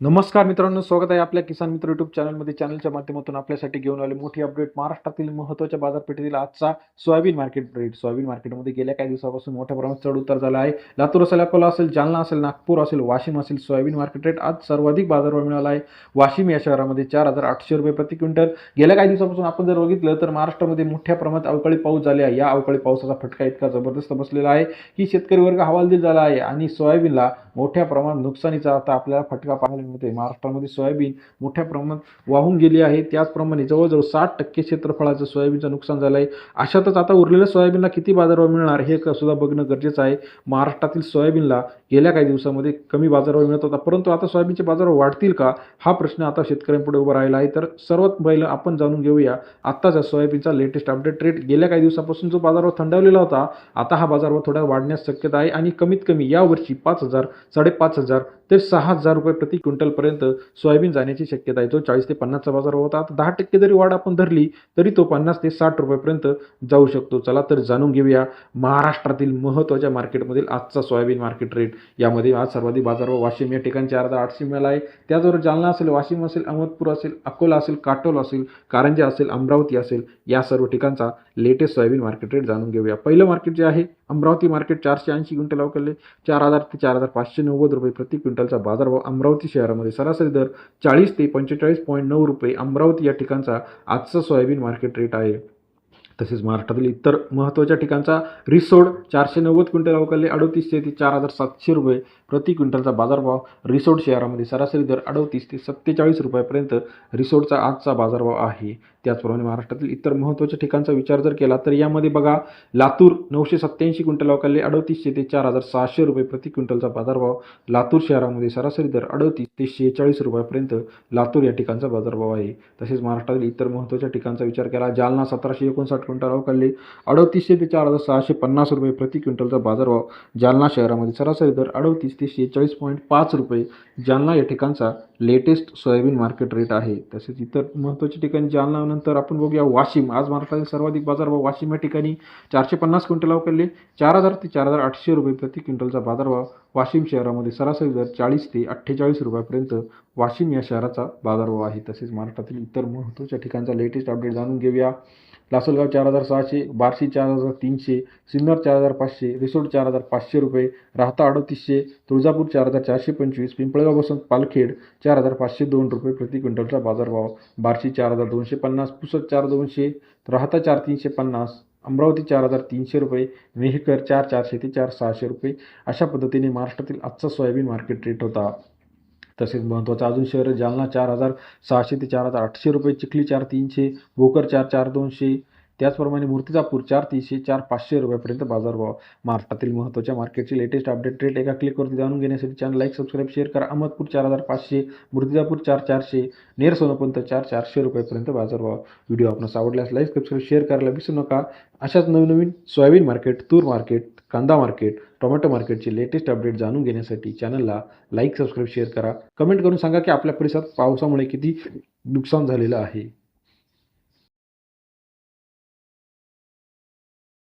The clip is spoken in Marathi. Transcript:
नमस्कार मित्रांनो स्वागत आहे आपल्या किसान मित्र युट्यूब चॅनलमध्ये चॅनलच्या माध्यमातून आपल्यासाठी घेऊन आले मोठी अपडेट महाराष्ट्रातील महत्त्वाच्या बाजारपेठेतील आजचा सोयाबीन मार्केट रेट सोयाबीन मार्केटमध्ये गेल्या काही दिवसापासून मोठ्या प्रमाणात चढ उतार झाला आहे. लातूर असेल अकोला असेल जालना असेल नागपूर असेल वाशिम असेल सोयाबीन मार्केट रेट आज सर्वाधिक बाजारभाव मिळाला आहे. वाशिम या शहरामध्ये चार हजार आठशे रुपये प्रति क्विंटल. गेल्या काही दिवसापासून आपण जर बघितलं तर महाराष्ट्रामध्ये मोठ्या प्रमाणात अवकाळी पाऊस झाले आहे. या अवकाळी पावसाचा फटका इतका जबरदस्त बसलेला आहे की शेतकरी वर्ग हवालदिल झाला आहे आणि सोयाबीनला मोठ्या प्रमाणात नुकसानीचा आता आपल्याला फटका पाहायला मिळते महाराष्ट्रामध्ये सोयाबीन मोठ्या प्रमाणात वाहून गेली आहे. त्याचप्रमाणे जवळजवळ साठ टक्के क्षेत्रफळाचं सोयाबीनचं नुकसान झालं आहे. अशातच आता उरलेल्या सोयाबीनला किती बाजारभाव मिळणार हे सुद्धा बघणं गरजेचं आहे. महाराष्ट्रातील सोयाबीनला गेल्या काही दिवसामध्ये कमी बाजारभाव मिळत होता. परंतु आता सोयाबीनचे बाजारभाव वाढतील का? हा प्रश्न आता शेतकऱ्यांपुढे उभा राहिला आहे. तर सर्वात पहिलं आपण जाणून घेऊया आत्ताचा सोयाबीनचा लेटेस्ट अपडेट रेट गेल्या काही दिवसापासून जो बाजारभाव थंडावलेला होता आता हा बाजारभाव थोडा वाढण्यास शक्यता आहे आणि कमीत कमी यावर्षी पाच हजार साडेपाच हजार तर सहा हजार रुपये प्रति क्विंटलपर्यंत सोयाबीन जाण्याची शक्यता आहे. जो चाळीस ते पन्नासचा बाजार होता आता दहा टक्के जरी वाढ आपण धरली तरी तो पन्नास ते साठ रुपयेपर्यंत जाऊ शकतो. चला तर जाणून घेऊया महाराष्ट्रातील महत्त्वाच्या मार्केटमधील आजचा सोयाबीन मार्केट रेट. यामध्ये आज सर्वाधिक बाजारभाव वाशिम या ठिकाणी चार हजार आठशे मिळाला आहे. त्याचबरोबर जालना असेल वाशिम असेल अहमदपूर असेल अकोला असेल काटोल असेल कारंजा असेल अमरावती असेल या सर्व ठिकाणचा लेटेस्ट सोयाबीन मार्केट रेट जाणून घेऊया. पहिलं मार्केट जे आहे अमरावती मार्केट चारशे ऐंशी क्विंटल अवकलले चार हजार ते चार हजार पाचशे नव्वद रुपये प्रति क्विंटलचा बाजारभाव अमरावती शहरामध्ये सरासरी दर चाळीस ते पंचेचाळीस पॉईंट नऊ रुपये अमरावती या ठिकाणचा आजचा सोयाबीन मार्केट रेट आहे. तसेच महाराष्ट्रातील इतर महत्त्वाच्या ठिकाणचा रिसोड चारशे नव्वद क्विंटल अवकाले अडोतीसशे ते चार हजार सातशे रुपये प्रति क्विंटलचा बाजारभाव. रिसोड शहरामध्ये सरासरी दर अडोतीस ते सत्तेचाळीस रुपयापर्यंत रिसोडचा आजचा बाजारभाव आहे. त्याचप्रमाणे महाराष्ट्रातील इतर महत्त्वाच्या ठिकाणचा विचार जर केला तर यामध्ये बघा लातूर नऊशे सत्त्याऐंशी क्विंटल अवकाले अडोतीसशे ते चार हजार सहाशे रुपये प्रति क्विंटलचा बाजारभाव. लातूर शहरामध्ये सरासरी दर अडतीस ते शेहेचाळीस रुपयापर्यंत लातूर या ठिकाणचा बाजारभाव आहे. तसेच महाराष्ट्रातील इतर महत्त्वाच्या ठिकाणचा विचार केला जालना सतराशे एकोणसाठ क्विंटल अवकाले अडतीसशे ते चार हजार सहाशे पन्नास रुपये प्रति क्विंटलचा बाजारभाव. जालना शहरामध्ये सरासरी दर अडतीस ते शेहेचाळीस पॉईंट पाच रुपये. जालना या ठिकाणचा लेटेस्ट सोयाबीन मार्केट रेट आहे. तसेच इतर महत्त्वाच्या ठिकाणी जालनानंतर आपण बघूया वाशिम. आज महाराष्ट्रातील सर्वाधिक बाजारभाव वाशिम या ठिकाणी चारशे पन्नास क्विंटल अवकाले चार हजार ते चार हजार आठशे रुपये प्रति क्विंटलचा बाजारभाव वाशिम शहरामध्ये सरासरी दर चाळीस ते अठ्ठेचाळीस रुपयापर्यंत वाशिम या शहराचा बाजारभाव आहे. तसेच महाराष्ट्रातील इतर महत्त्वाच्या ठिकाणचा लेटेस्ट अपडेट जाणून घेऊया. लासलगाव चार हजार सहाशे बार्शी चार हजार तीनशे सिन्नर चार हजार पाचशे रिसोड चार हजार पाचशे रुपये राहता अडतीसशे तुळजापूर चार हजार चारशे पंचवीस पिंपळगाव वसंत पालखेड चार हजार पाचशे दोन रुपये प्रति क्विंटलचा बाजारभाव. बार्शी चार हजार दोनशे पन्नास पुसद चार दोनशे राहता चार तीनशे पन्नास अमरावती चार हजार तीनशे रुपये मेहकर चार चारशे ते चार सहाशे रुपये. अशा पद्धतीने महाराष्ट्रातील आजचा सोयाबीन मार्केट रेट होता. तसेच महत्त्वाचा अजून शहर जालना चार हजार सहाशे ते चार हजार आठशे रुपये चिखली चार तीनशे भोकर चार चार दोनशे त्याचप्रमाणे मूर्तिजापूर चार तीनशे चार पाचशे रुपयापर्यंत बाजारभाव. महाराष्ट्रातील महत्त्वाच्या मार्केटची लेटेस्ट अपडेट रेट एका क्लिकवरती जाणून घेण्यासाठी चॅनल लाईक सबस्क्राईब शेअर करा. अहमदपूर चार हजार पाचशे मूर्तिजापूर चार चारशे नेर सोनपंत चार चारशे रुपयापर्यंत बाजारभाव. व्हिडिओ आपणास आवडल्यास लाईक सबस्क्राईब शेअर करायला विसरू नका. अशाच नवीन नवीन सोयाबीन मार्केट तूर मार्केट कांदा मार्केट टोमॅटो मार्केटचे लेटेस्ट अपडेट जाणून घेण्यासाठी चॅनलला लाईक सबस्क्राईब शेअर करा. कमेंट करून सांगा की आपल्या परिसरात पावसामुळे किती नुकसान झालेलं आहे.